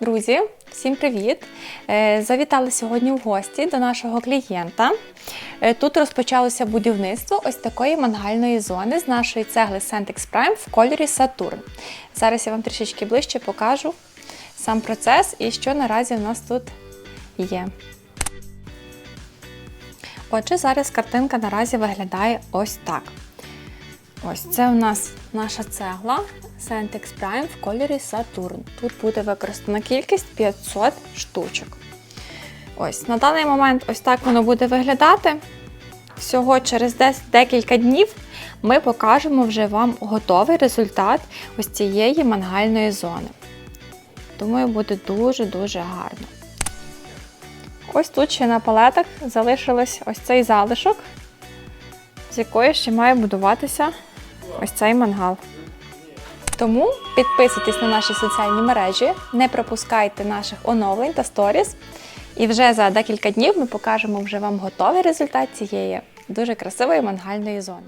Друзі, всім привіт! Е, Завітали сьогодні в гості до нашого клієнта. Е, Тут розпочалося будівництво ось такої мангальної зони з нашої цегли Centex Prime в кольорі Saturn. Зараз я вам трішечки ближче покажу сам процес і що наразі в нас тут є. Отже, зараз картинка наразі виглядає ось так. Ось це у нас наша цегла Centex Prime в кольорі Saturn. Тут буде використана кількість 500 штучок. Ось, на даний момент ось так воно буде виглядати. Всього через десь декілька днів ми покажемо вже вам готовий результат ось цієї мангальної зони. Думаю, буде дуже-дуже гарно. Ось тут ще на палетах залишилось ось цей залишок, з якої ще має будуватися ось цей мангал. Тому підписуйтесь на наші соціальні мережі, не пропускайте наших оновлень та сторіс. І вже за декілька днів ми покажемо вже вам готовий результат цієї дуже красивої мангальної зони.